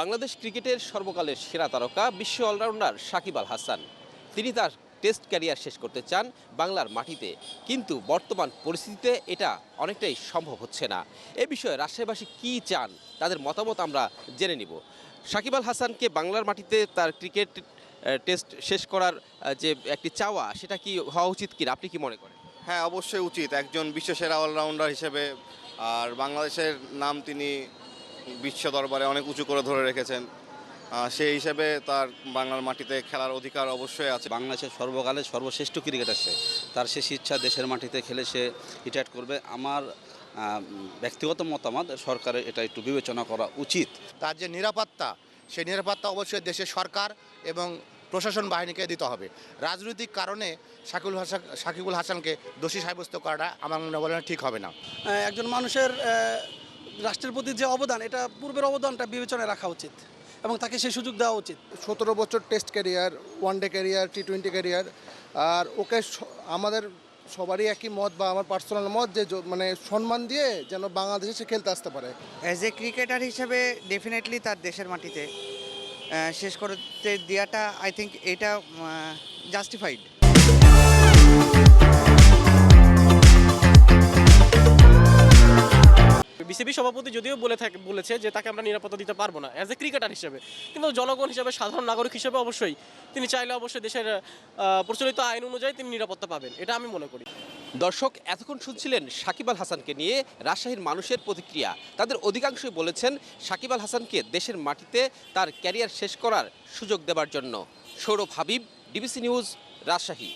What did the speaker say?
বাংলাদেশ ক্রিকেটের সর্বকালের সেরা তারকা, বিশ্ব অলরাউন্ডার সাকিব আল হাসান। তিনি তার টেস্ট ক্যারিয়ার শেষ করতে চান বাংলার মাটিতে। কিন্তু বর্তমান পরিস্থিতিতে এটা অনেকটাই সম্ভব হচ্ছে না। এ বিষয়ে রাজশাহীবাসী কী চান, তাদের মতামত আমরা জেনে নিব। সাকিব আল হাসানকে বাংলার মাটিতে তার ক্রিকেট টেস্ট শেষ করার যে একটি চাওয়া, সেটা কি হওয়া উচিত কিনা? আপনি কি মনে করেন? হ্যাঁ অবশ্যই উচিত। একজন বিশ্বসেরা অলরাউন্ডার হিসেবে, আর বাংলাদেশের নাম তিনি বিশ্ব দরবারে অনেক উঁচু করে ধরে রেখেছেন। সেই হিসেবে তার বাংলার মাটিতে খেলার অধিকার অবশ্যই আছে। বাংলাদেশের সর্বকালের সর্বশ্রেষ্ঠ ক্রিকেটার সে। তার শেষ ইচ্ছা দেশের মাটিতে খেলে সে রিটায়ার করবে। আমার ব্যক্তিগত মতামত সরকারের এটা একটু বিবেচনা করা উচিত। তার যে নিরাপত্তা সেই নিরাপত্তা অবশ্যই দেশের সরকার এবং প্রশাসন বাহিনীকে দিতে হবে। রাজনৈতিক কারণে শাকিবুল হাসান সাকিবুল হাসানকে দোষী সাব্যস্ত করাটা আমার মনে বলে ঠিক হবে না। একজন মানুষের রাষ্ট্রের প্রতি যে অবদান এটা পূর্বের অবদানটা বিবেচনায় রাখা উচিত এবং তাকে সেই সুযোগ দেওয়া উচিত। সতেরো বছর test career one day career T twenty career আর ওকে আমাদের সবারই একই মত বা আমার পার্সোনাল মত যে মানে সম্মান দিয়ে যেন বাংলাদেশে সে খেলতে আসতে পারে। অ্যাজ এ ক্রিকেটার হিসেবে ডেফিনেটলি তার দেশের মাটিতে শেষ করতে দেওয়াটা আই থিঙ্ক এটা জাস্টিফাইড বিসিবি সভাপতি যদিও বলে থাকে বলেছে যে তাকে আমরা নিরাপত্তা দিতে পারব না অ্যাজ এ ক্রিকেটার হিসেবে। কিন্তু জনগণ হিসেবে, সাধারণ নাগরিক হিসেবে অবশ্যই তিনি চাইলে অবশ্যই দেশের প্রচলিত আইন অনুযায়ী তিনি নিরাপত্তা পাবেন, এটা আমি মনে করি। দর্শক, এতক্ষণ শুনছিলেন সাকিব আল হাসানকে নিয়ে রাজশাহীর মানুষের প্রতিক্রিয়া। তাদের অধিকাংশই বলেছেন সাকিব আল হাসানকে দেশের মাটিতে তার ক্যারিয়ার শেষ করার সুযোগ দেবার জন্য। Sourav Habib, DBC news, Rajshahi.